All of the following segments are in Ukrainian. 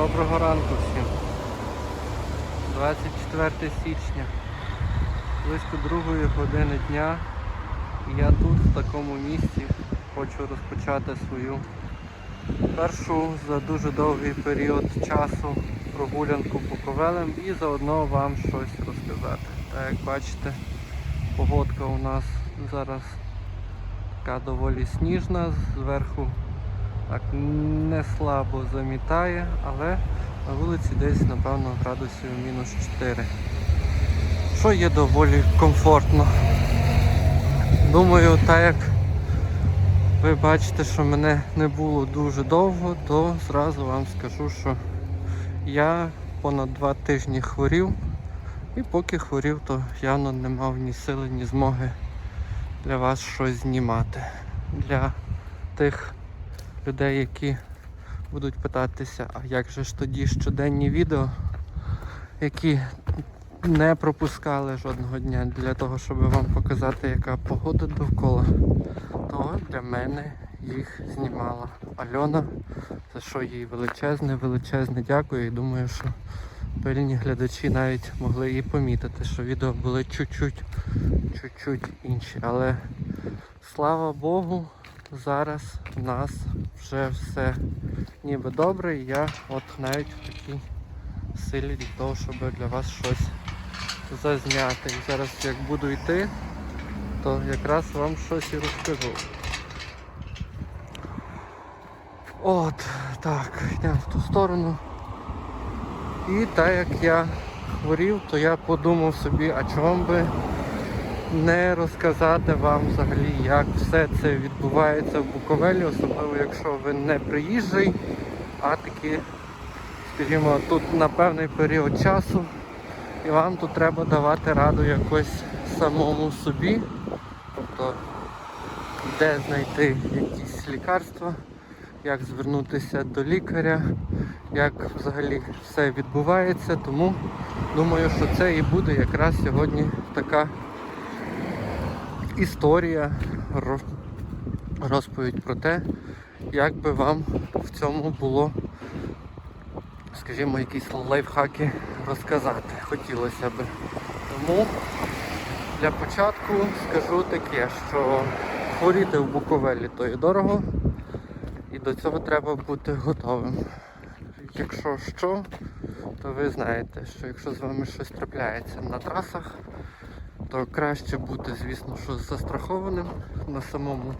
Доброго ранку всім. 24 січня, близько другої години дня. Я тут, в такому місці, хочу розпочати свою першу за дуже довгий період часу прогулянку по ковелем і заодно вам щось розказати. Так як бачите, погодка у нас зараз така доволі сніжна, зверху так не слабо замітає, але на вулиці десь, напевно, градусів мінус 4. Що є доволі комфортно. Думаю, так як ви бачите, що мене не було дуже довго, то зразу вам скажу, що я понад два тижні хворів. І поки хворів, то явно не мав ні сили, ні змоги для вас щось знімати. Для тих людей, які будуть питатися, а як же ж тоді щоденні відео, які не пропускали жодного дня для того, щоб вам показати, яка погода довкола, то для мене їх знімала Альона, за що їй величезне, величезне дякую. І думаю, що пильні глядачі навіть могли і помітити, що відео були чуть-чуть, чуть-чуть інші. Але слава Богу, зараз в нас вже все ніби добре, і я от навіть в такій силі для того, щоб для вас щось зазняти. І зараз як буду йти, то якраз вам щось і розкажу. От, так, йдемо в ту сторону. І так як я хворів, то я подумав собі, а чому би не розказати вам взагалі, як все це відбувається в Буковелі, особливо якщо ви не приїжджий, а таки, скажімо, тут на певний період часу і вам тут треба давати раду якось самому собі, тобто де знайти якісь лікарства, як звернутися до лікаря, як взагалі все відбувається, тому думаю, що це і буде якраз сьогодні така історія, розповідь про те, як би вам в цьому було, скажімо, якісь лайфхаки розказати. Хотілося би. Тому для початку скажу таке, що хворіти в Буковелі то є дорого, і до цього треба бути готовим. Якщо що, то ви знаєте, що якщо з вами щось трапляється на трасах, то краще бути, звісно, що застрахованим. На самому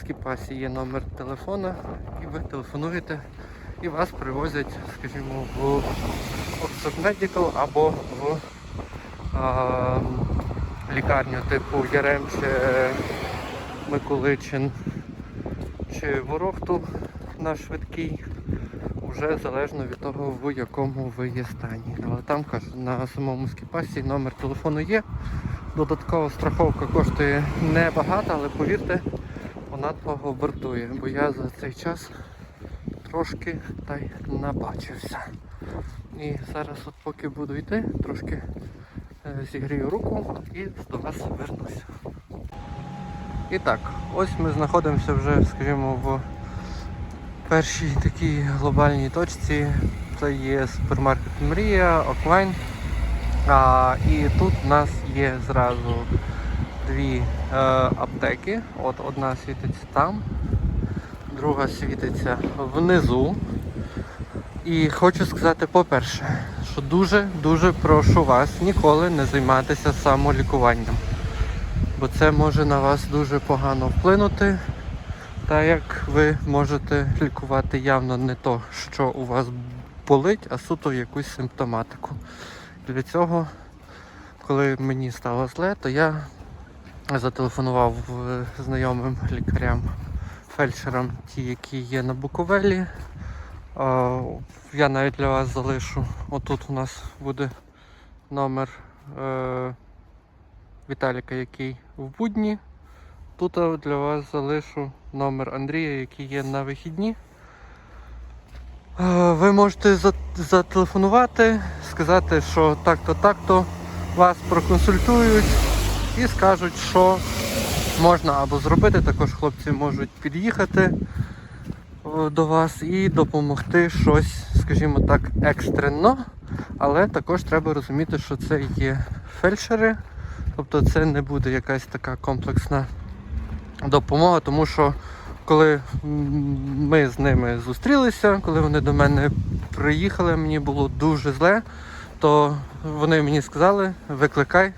скіпасі є номер телефона, і ви телефонуєте і вас привозять, скажімо, в Oxford Medical або в а, лікарню типу Ярем чи Миколичин чи Ворохту на швидкий. Вже залежно від того, в якому ви є стані. Але там кажу, на самому скіпасі номер телефону є. Додаткова страховка коштує небагато, але повірте, вона того вартує, бо я за цей час трошки та й набачився. І зараз, от поки буду йти, трошки е, зігрію руку і до вас вернуся. І так, ось ми знаходимося вже, скажімо, в першій такій глобальній точці. Це є супермаркет Мрія, Оклайн. А, і тут у нас є зразу дві е, аптеки. От одна світиться там, друга світиться внизу. І хочу сказати, по-перше, що дуже-дуже прошу вас ніколи не займатися самолікуванням. Бо це може на вас дуже погано вплинути. Та як ви можете лікувати явно не то, що у вас болить, а суто якусь симптоматику. Для цього, коли мені стало зле, то я зателефонував е, знайомим лікарям, фельдшерам, ті, які є на Буковелі. Я навіть для вас залишу. Отут у нас буде номер е, Віталіка, який в будні. Тут для вас залишу номер Андрія, який є на вихідні. Е, Ви можете зателефонувати, сказати, що так-то, так-то вас проконсультують і скажуть, що можна або зробити. Також хлопці можуть під'їхати. е, до вас і допомогти щось, скажімо так, екстрено. Але також треба розуміти, що це є фельдшери, тобто це не буде якась така комплексна допомога, тому що коли ми з ними зустрілися, коли вони до мене приїхали, мені було дуже зле, то вони мені сказали, викликай,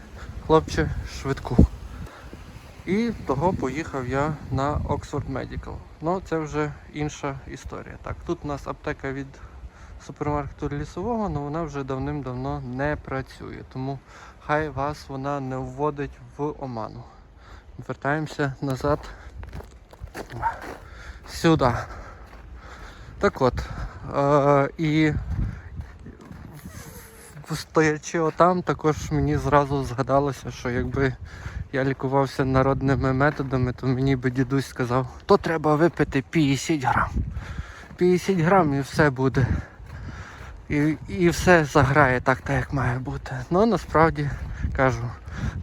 хлопче, швидку. І того поїхав я на Oxford Medical. Ну, це вже інша історія. Так, тут у нас аптека від супермаркету лісового, але вона вже давним-давно не працює. Тому хай вас вона не вводить в оману. Вертаємося назад сюди. Так от. Е, і стоячи отам, також мені зразу згадалося, що якби я лікувався народними методами, то мені би дідусь сказав, то треба випити 50 грам. 50 грам і все буде. І, і все заграє так, так, як має бути. Ну насправді кажу,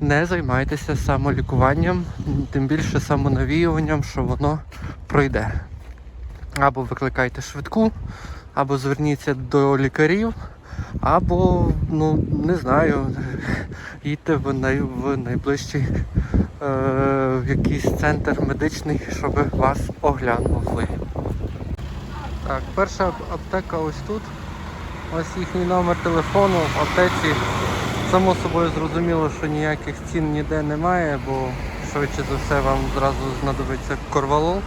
не займайтеся самолікуванням, тим більше самонавіюванням, що воно пройде. Або викликайте швидку, або зверніться до лікарів, або, ну, не знаю, їдьте в, най, в найближчий е, в якийсь центр медичний, щоб вас оглянули. Так, перша аптека ось тут. Ось їхній номер телефону в аптеці. Само собою зрозуміло, що ніяких цін ніде немає, бо швидше за все вам зразу знадобиться корвалол.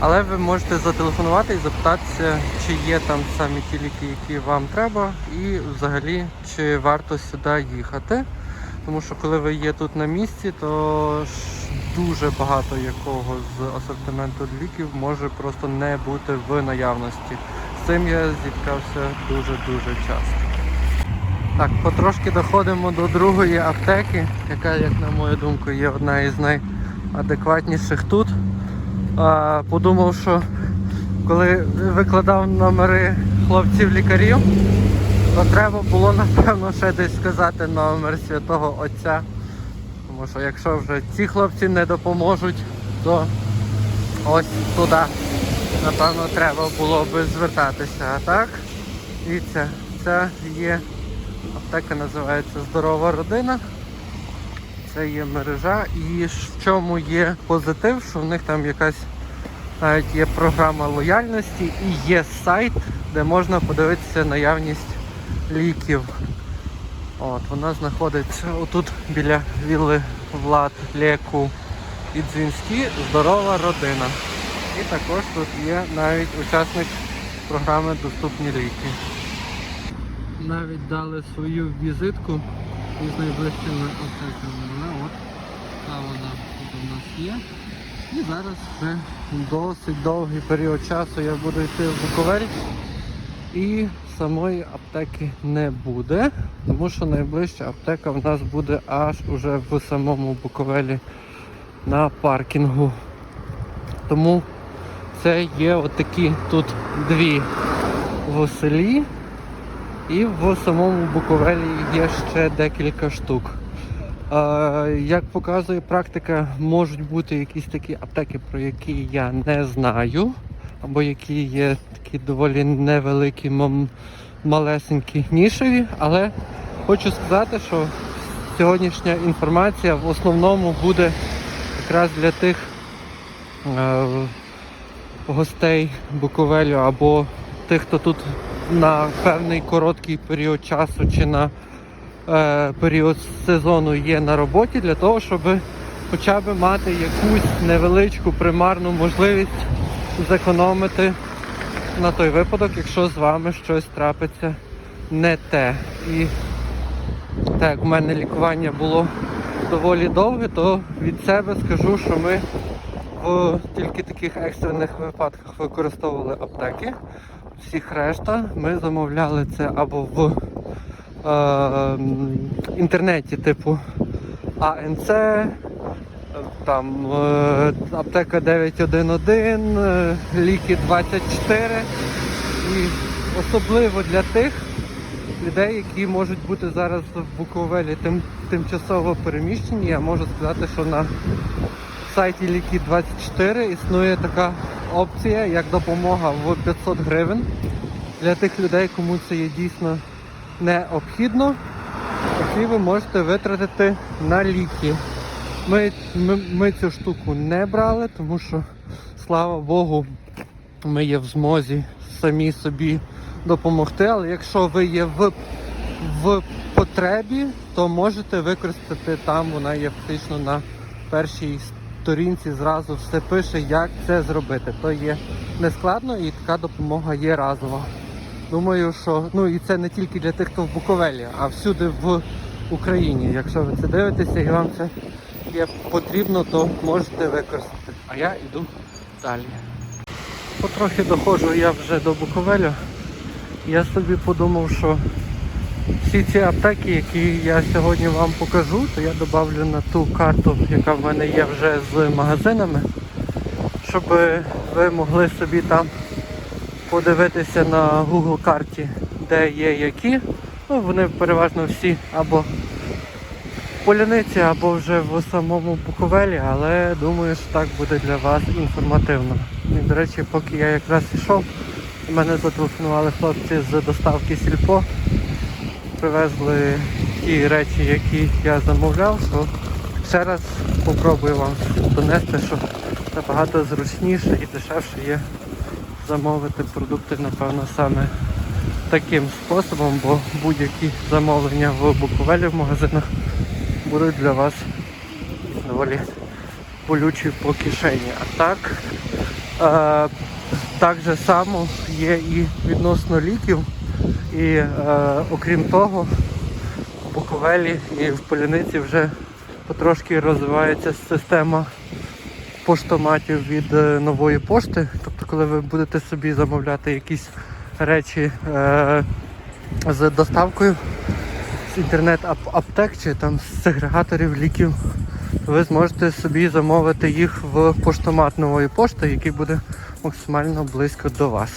Але ви можете зателефонувати і запитатися, чи є там самі ті ліки, які вам треба, і взагалі чи варто сюди їхати. Тому що коли ви є тут на місці, то дуже багато якого з асортименту ліків може просто не бути в наявності. Цим я зіткався дуже-дуже часто. Так, потрошки доходимо до другої аптеки, яка, як на мою думку, є одна із найадекватніших тут. А, подумав, що коли викладав номери хлопців-лікарів, то треба було напевно ще десь сказати номер святого Отця. Тому що якщо вже ці хлопці не допоможуть, то ось туди, напевно, треба було би звертатися. А так, дивіться, це є аптека називається Здорова родина. Це є мережа і в чому є позитив, що в них там якась навіть є програма лояльності і є сайт, де можна подивитися наявність ліків. От, Вона знаходиться отут біля вілли Влад, Леку і Дзвінські Здорова родина. І також тут є навіть учасник програми Доступні ліки. Навіть дали свою візитку із найближчими аптеками. Але от та вона тут у нас є. І зараз вже досить довгий період часу я буду йти в Буковель. І самої аптеки не буде, тому що найближча аптека в нас буде аж уже в самому Буковелі на паркінгу. Тому це є отакі тут дві в селі. І в самому Буковелі є ще декілька штук. Як показує практика, можуть бути якісь такі аптеки, про які я не знаю, або які є такі доволі невеликі, малесенькі нішеві, але хочу сказати, що сьогоднішня інформація в основному буде якраз для тих е, гостей Буковелю або тих, хто тут на певний короткий період часу чи на е, період сезону є на роботі для того, щоб хоча б мати якусь невеличку примарну можливість зекономити на той випадок, якщо з вами щось трапиться не те. І так як у мене лікування було доволі довге, то від себе скажу, що ми в тільки таких екстрених випадках використовували аптеки. Всіх решта ми замовляли це або в е, інтернеті, типу АНЦ, там е, аптека 911, е, ліки 24. І особливо для тих людей, які можуть бути зараз в Буковелі тим, тимчасово переміщені, я можу сказати, що на сайті Ліки 24 існує така опція як допомога в 500 гривень для тих людей, кому це є дійсно необхідно, які ви можете витратити на ліки. Ми, ми, ми цю штуку не брали, тому що, слава Богу, ми є в змозі самі собі допомогти. Але якщо ви є в, в потребі, то можете використати там, вона є фактично на першій сторінці, зразу все пише, як це зробити. То є нескладно і така допомога є разова. Думаю, що ну і це не тільки для тих, хто в Буковелі, а всюди в Україні. Якщо ви це дивитеся і вам це є потрібно, то можете використати. А я йду далі. Потрохи доходжу я вже до Буковелю. Я собі подумав, що всі ці аптеки, які я сьогодні вам покажу, то я додавлю на ту карту, яка в мене є вже з магазинами, щоб ви могли собі там подивитися на Google карті, де є які. Ну, вони переважно всі або в Поляниці, або вже в самому Буковелі, але думаю, що так буде для вас інформативно. І, до речі, поки я якраз йшов, мене зателефонували хлопці з доставки Сільпо. Привезли ті речі, які я замовляв, то ще раз попробую вам донести, що набагато зручніше і дешевше є замовити продукти, напевно, саме таким способом, бо будь-які замовлення в Буковелі в магазинах будуть для вас доволі болючі по кишені. А так, е, так же само є і відносно ліків. І е, окрім того, в Буковелі і в Поляниці вже потрошки розвивається система поштоматів від е, нової пошти. Тобто, коли ви будете собі замовляти якісь речі е, з доставкою з інтернет-аптек чи там з сегрегаторів ліків, ви зможете собі замовити їх в поштомат нової пошти, який буде максимально близько до вас.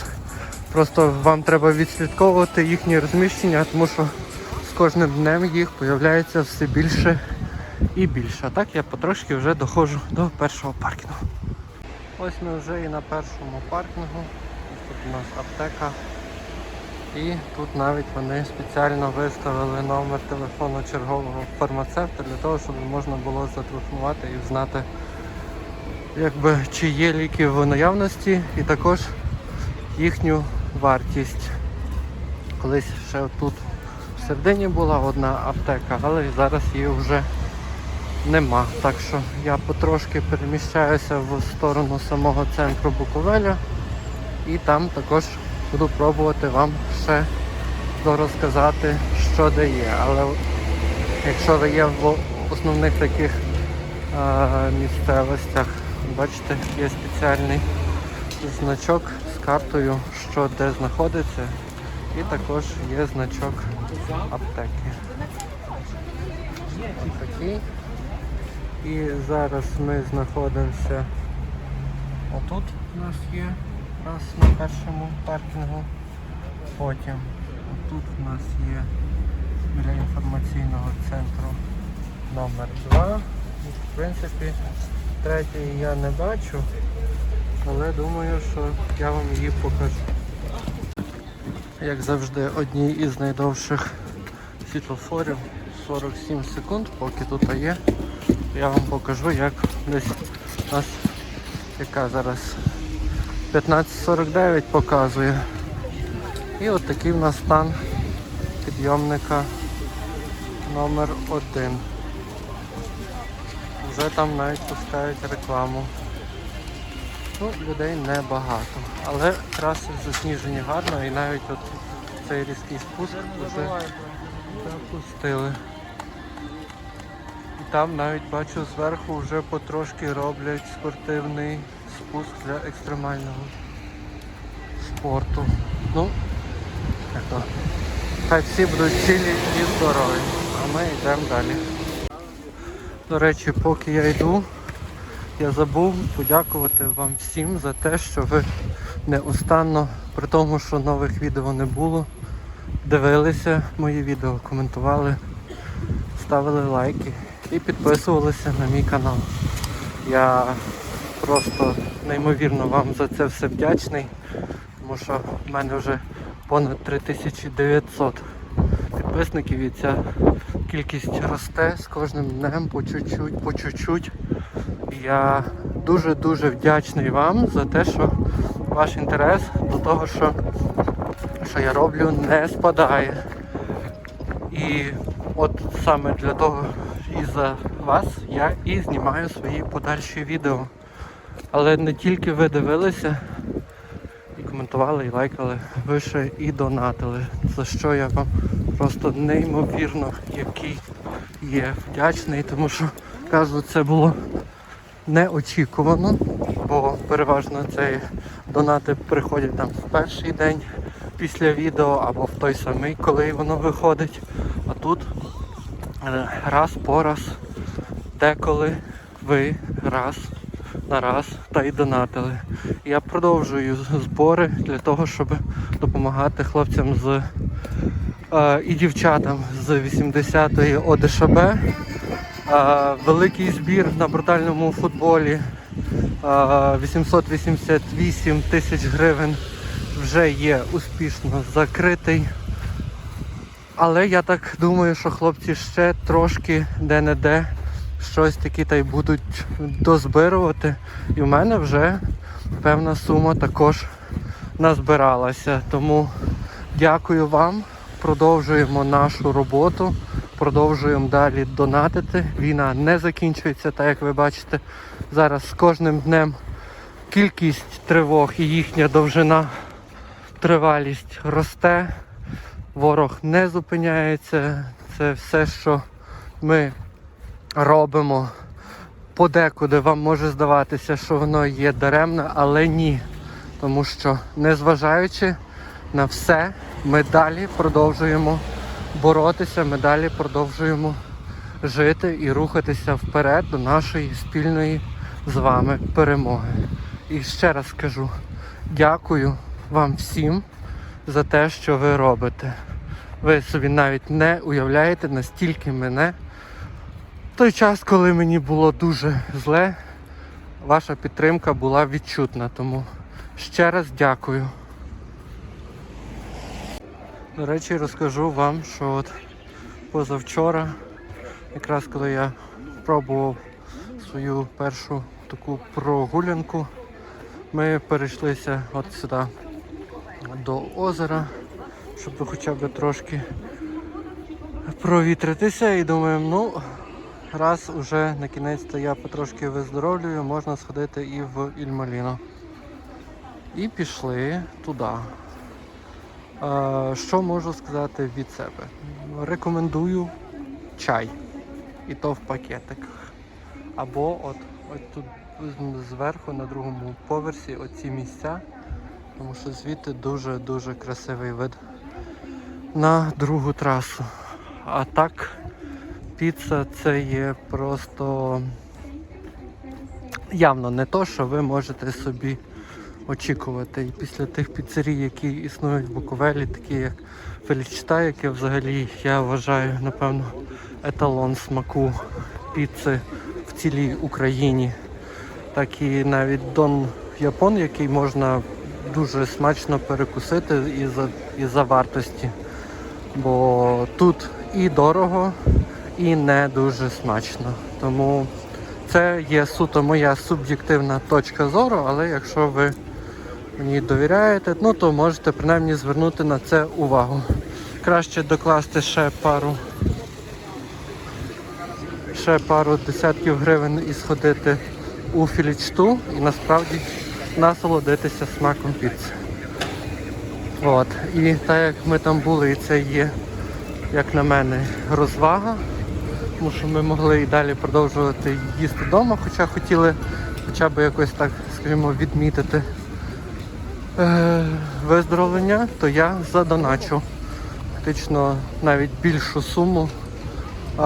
Просто вам треба відслідковувати їхнє розміщення, тому що з кожним днем їх появляється все більше і більше. А так я потрошки вже доходжу до першого паркінгу. Ось ми вже і на першому паркінгу. Тут у нас аптека. І тут навіть вони спеціально виставили номер телефону чергового фармацевта для того, щоб можна було зателефонувати і знати, якби, чи є ліки в наявності, і також їхню вартість. Колись ще тут в середині була одна аптека, але зараз її вже нема. Так що я потрошки переміщаюся в сторону самого центру Буковеля і там також буду пробувати вам ще розказати, що де є. Але якщо ви є в основних таких е, місцевостях, бачите, є спеціальний значок картою, що де знаходиться, і також є значок аптеки. Такий. І зараз ми знаходимося отут у нас є раз на першому паркінгу. Потім тут у нас є біля інформаційного центру номер 2 В принципі, третій я не бачу, але думаю, що я вам її покажу. Як завжди, одній із найдовших світлофорів 47 секунд, поки тут є. Я вам покажу, як десь у нас яка зараз 15.49 показує. І от такий в нас стан підйомника номер 1 Вже там навіть пускають рекламу. Ну, людей небагато. Але траси засніжені гарно і навіть от цей різкий спуск вже запустили. І там навіть бачу зверху вже потрошки роблять спортивний спуск для екстремального спорту. Ну, то. Хай всі будуть цілі і здорові. А ми йдемо далі. До речі, поки я йду, я забув подякувати вам всім за те, що ви неустанно, при тому, що нових відео не було, дивилися мої відео, коментували, ставили лайки і підписувалися на мій канал. Я просто неймовірно вам за це все вдячний, тому що в мене вже понад 3900 підписників і ця кількість росте з кожним днем по чуть-чуть, по чуть-чуть. Я дуже-дуже вдячний вам за те, що ваш інтерес до того, що, що я роблю, не спадає. І от саме для того і за вас я і знімаю свої подальші відео. Але не тільки ви дивилися і коментували, і лайкали, ви ще і донатили. За що я вам просто неймовірно який є вдячний, тому що кажу, це було неочікувано, бо переважно це донати приходять там в перший день після відео або в той самий, коли воно виходить. А тут е, раз по раз, деколи ви раз на раз та й донатили. Я продовжую збори для того, щоб допомагати хлопцям з е, і дівчатам з 80-ї ОДШБ. Великий збір на брутальному футболі. е, 888 тисяч гривень вже є успішно закритий. Але я так думаю, що хлопці ще трошки де-не-де щось таке та й будуть дозбирувати. І в мене вже певна сума також назбиралася. Тому дякую вам. Продовжуємо нашу роботу, продовжуємо далі донатити. Війна не закінчується, так як ви бачите. Зараз з кожним днем кількість тривог і їхня довжина, тривалість росте. Ворог не зупиняється. Це все, що ми робимо. Подекуди вам може здаватися, що воно є даремне, але ні. Тому що, незважаючи на все, ми далі продовжуємо боротися, ми далі продовжуємо жити і рухатися вперед до нашої спільної з вами перемоги. І ще раз скажу дякую вам всім за те, що ви робите. Ви собі навіть не уявляєте, настільки мене в той час, коли мені було дуже зле, ваша підтримка була відчутна. Тому ще раз дякую. До речі, розкажу вам, що от позавчора, якраз коли я пробував свою першу таку прогулянку, ми перейшлися от сюди до озера, щоб хоча б трошки провітритися і думаємо, ну, раз уже на кінець то я потрошки виздоровлюю, можна сходити і в Ільмаліно. І пішли туди. Що можу сказати від себе? Рекомендую чай. І то в пакетиках. Або от, от тут зверху на другому поверсі оці місця. Тому що звідти дуже-дуже красивий вид на другу трасу. А так, піца це є просто явно не то, що ви можете собі очікувати. І після тих піцерій, які існують в Буковелі, такі як Фелічта, яке взагалі я вважаю, напевно, еталон смаку піци в цілій Україні. Так і навіть Дон Япон, який можна дуже смачно перекусити і за, і за вартості. Бо тут і дорого, і не дуже смачно. Тому це є суто моя суб'єктивна точка зору, але якщо ви мені довіряєте, ну то можете принаймні звернути на це увагу. Краще докласти ще пару ще пару десятків гривень і сходити у філічту і насправді насолодитися смаком піци. От. І так як ми там були, і це є, як на мене, розвага, тому що ми могли і далі продовжувати їсти вдома, хоча хотіли хоча б якось так, скажімо, відмітити е, виздоровлення, то я задоначу фактично навіть більшу суму е,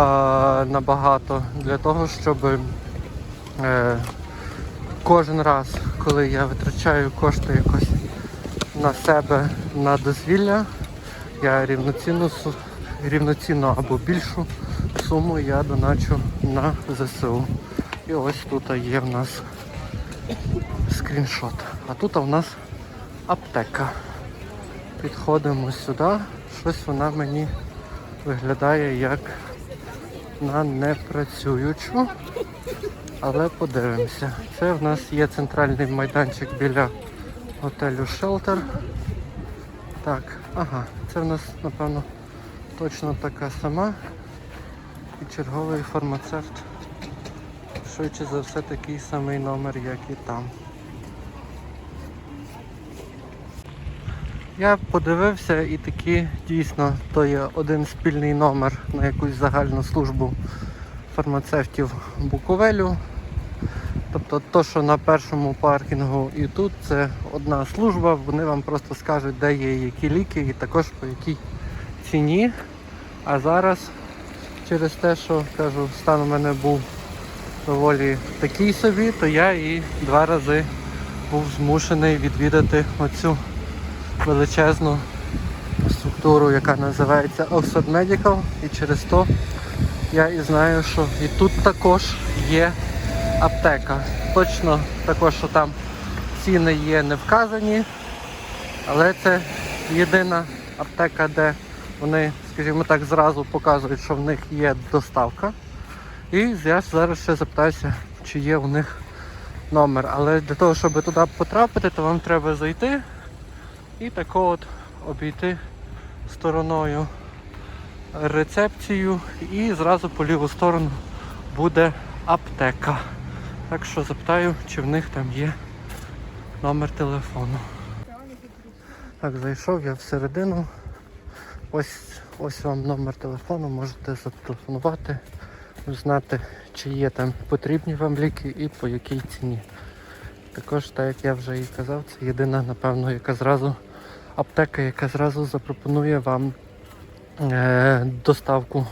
набагато для того, щоб е, кожен раз, коли я витрачаю кошти якось на себе на дозвілля, я рівноцінну, рівноцінну або більшу суму я доначу на ЗСУ. І ось тут є в нас скріншот. А тут у нас аптека. Підходимо сюди. Щось вона мені виглядає як на непрацюючу. Але подивимося. Це в нас є центральний майданчик біля готелю Shelter. Так, ага, це в нас, напевно, точно така сама. І черговий фармацевт. Швидше за все такий самий номер, як і там. Я подивився і таки дійсно то є один спільний номер на якусь загальну службу фармацевтів Буковелю. Тобто то, що на першому паркінгу і тут, це одна служба, вони вам просто скажуть, де є які ліки і також по якій ціні. А зараз через те, що кажу, стан у мене був доволі такий собі, то я і два рази був змушений відвідати оцю величезну структуру, яка називається Oxford Medical. І через то я і знаю, що і тут також є аптека. Точно також, що там ціни є не вказані, але це єдина аптека, де вони, скажімо так, зразу показують, що в них є доставка. І я зараз ще запитаюся, чи є у них номер. Але для того, щоб туди потрапити, то вам треба зайти і тако от обійти стороною рецепцію і зразу по ліву сторону буде аптека. Так що запитаю, чи в них там є номер телефону. Так, зайшов я всередину. Ось, ось вам номер телефону, можете зателефонувати, узнати, чи є там потрібні вам ліки і по якій ціні. Також, так як я вже і казав, це єдина, напевно, яка зразу аптека, яка зразу запропонує вам е, доставку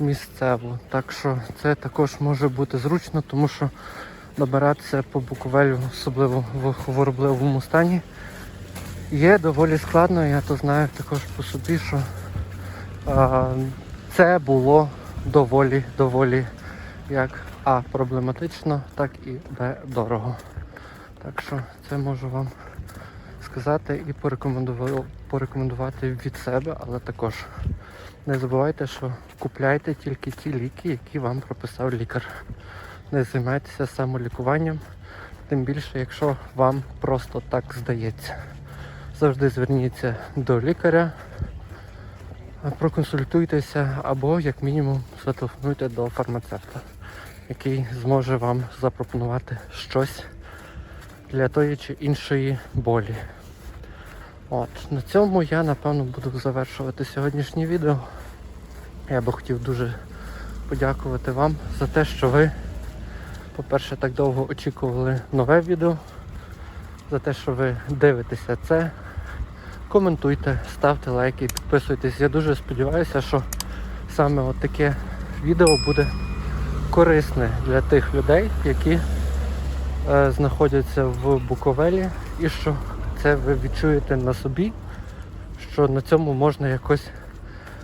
місцеву. Так що це також може бути зручно, тому що добиратися по Буковелю, особливо в хворобливому стані, є доволі складно. Я то знаю також по собі, що е, це було доволі, доволі як А проблематично, так і Б дорого. Так що це можу вам сказати і порекомендувати, від себе, але також не забувайте, що купляйте тільки ті ліки, які вам прописав лікар. Не займайтеся самолікуванням, тим більше, якщо вам просто так здається. Завжди зверніться до лікаря, проконсультуйтеся або, як мінімум, зателефонуйте до фармацевта, який зможе вам запропонувати щось для тої чи іншої болі. От, на цьому я напевно буду завершувати сьогоднішнє відео. Я би хотів дуже подякувати вам за те, що ви, по-перше, так довго очікували нове відео, за те, що ви дивитеся це. Коментуйте, ставте лайки, підписуйтесь. Я дуже сподіваюся, що саме от таке відео буде корисне для тих людей, які знаходяться в Буковелі і що це ви відчуєте на собі, що на цьому можна якось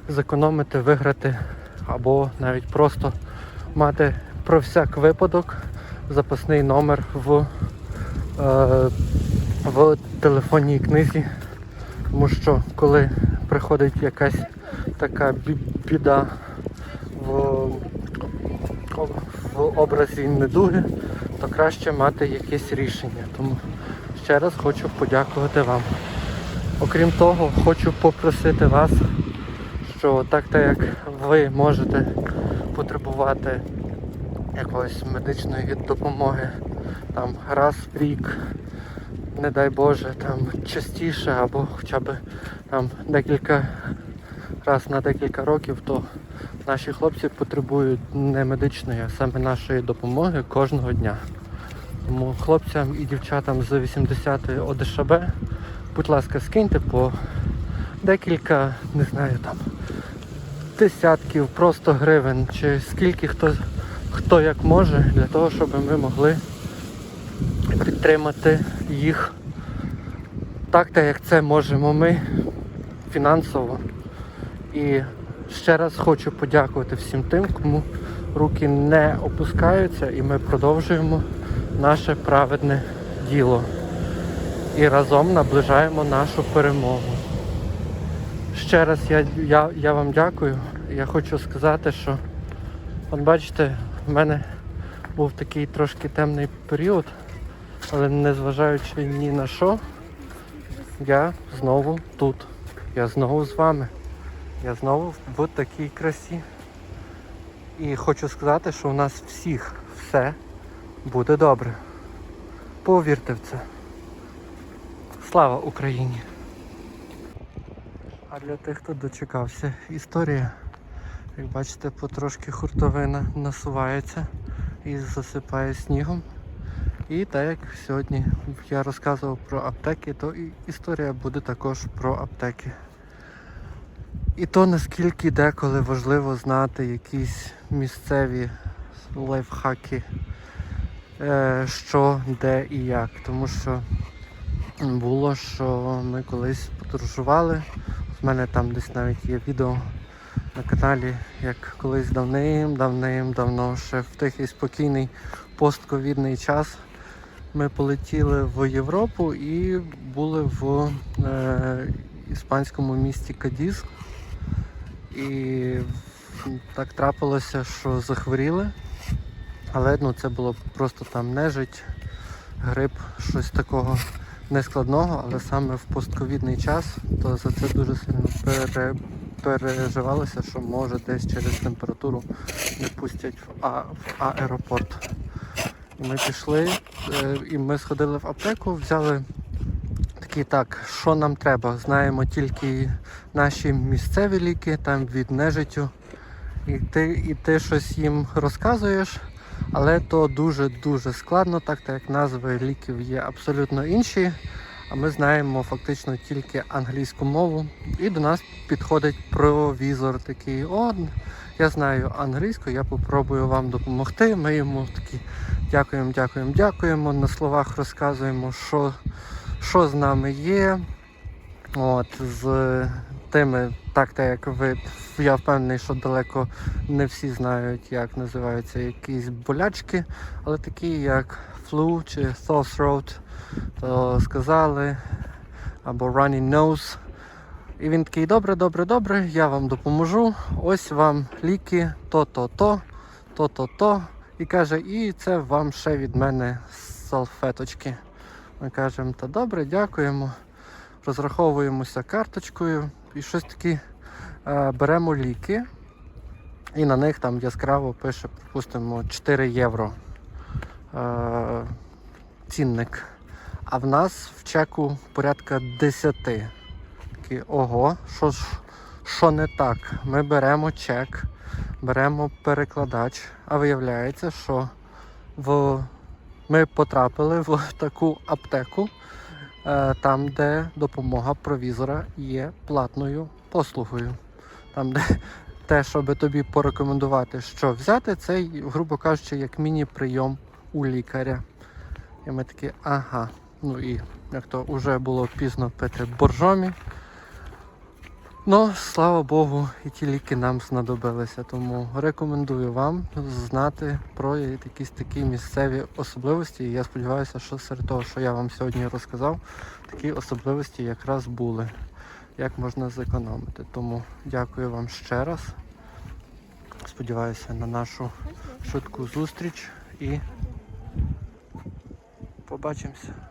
зекономити, виграти або навіть просто мати про всяк випадок запасний номер в, е, в телефонній книзі. Тому що коли приходить якась така біда в, в образі недуги, то краще мати якесь рішення. Тому ще раз хочу подякувати вам. Окрім того, хочу попросити вас, що так так як ви можете потребувати якоїсь медичної допомоги там раз в рік, не дай Боже, там частіше або хоча б там декілька раз на декілька років, то наші хлопці потребують не медичної, а саме нашої допомоги кожного дня. Тому хлопцям і дівчатам з 80-ї ОДШБ, будь ласка, скиньте по декілька, не знаю там, десятків просто гривень, чи скільки хто, хто як може, для того, щоб ми могли підтримати їх так, так як це можемо ми фінансово. І ще раз хочу подякувати всім тим, кому руки не опускаються, і ми продовжуємо наше праведне діло. І разом наближаємо нашу перемогу. Ще раз я, я, я вам дякую. Я хочу сказати, що от бачите, в мене був такий трошки темний період, але незважаючи ні на що, я знову тут. Я знову з вами. Я знову в такій красі. І хочу сказати, що у нас всіх все буде добре. Повірте в це. Слава Україні! А для тих, хто дочекався, історія, як бачите, потрошки хуртовина насувається і засипає снігом. І так як сьогодні я розказував про аптеки, то і історія буде також про аптеки. І то наскільки деколи важливо знати якісь місцеві лайфхаки, е, що, де і як. Тому що було, що ми колись подорожували. У мене там десь навіть є відео на каналі, як колись давним-давним-давно, ще в тихий спокійний постковідний час. Ми полетіли в Європу і були в е, іспанському місті Кадіз. І так трапилося, що захворіли. Але ну, це було просто там нежить, грип, щось такого нескладного, але саме в постковідний час, то за це дуже сильно пере, переживалося, що може десь через температуру не пустять в, а, в аеропорт. Ми пішли, е, і ми сходили в аптеку, взяли такі так, що нам треба. Знаємо тільки наші місцеві ліки, там від нежиттю. І ти, і ти щось їм розказуєш, але то дуже-дуже складно, так як назви ліків є абсолютно інші. А ми знаємо фактично тільки англійську мову. І до нас підходить провізор такий. О, я знаю англійську, я попробую вам допомогти. Ми йому такі дякуємо, дякуємо, дякуємо. На словах розказуємо, що, що з нами є. От, з тими, так так як ви, я впевнений, що далеко не всі знають, як називаються якісь болячки, але такі як flu чи sore throat, то сказали, або runny nose. І він такий, добре, добре, добре, я вам допоможу. Ось вам ліки, то-то-то, то-то-то. І каже, і це вам ще від мене салфеточки. Ми кажемо, та добре, дякуємо. Розраховуємося карточкою і щось таке беремо ліки. І на них там яскраво пише, припустимо, 4 євро е, цінник. А в нас в чеку порядка 10. Такі, ого, що що не так? Ми беремо чек, беремо перекладач, а виявляється, що в... ми потрапили в таку аптеку, там, де допомога провізора є платною послугою. Там, де те, щоб тобі порекомендувати, що взяти, це, грубо кажучи, як міні-прийом у лікаря. І ми такі, ага. Ну і як то вже було пізно пити боржомі. Ну, слава Богу, і ті ліки нам знадобилися. Тому рекомендую вам знати про якісь такі місцеві особливості. І я сподіваюся, що серед того, що я вам сьогодні розказав, такі особливості якраз були. Як можна зекономити. Тому дякую вам ще раз. Сподіваюся на нашу швидку зустріч і побачимося.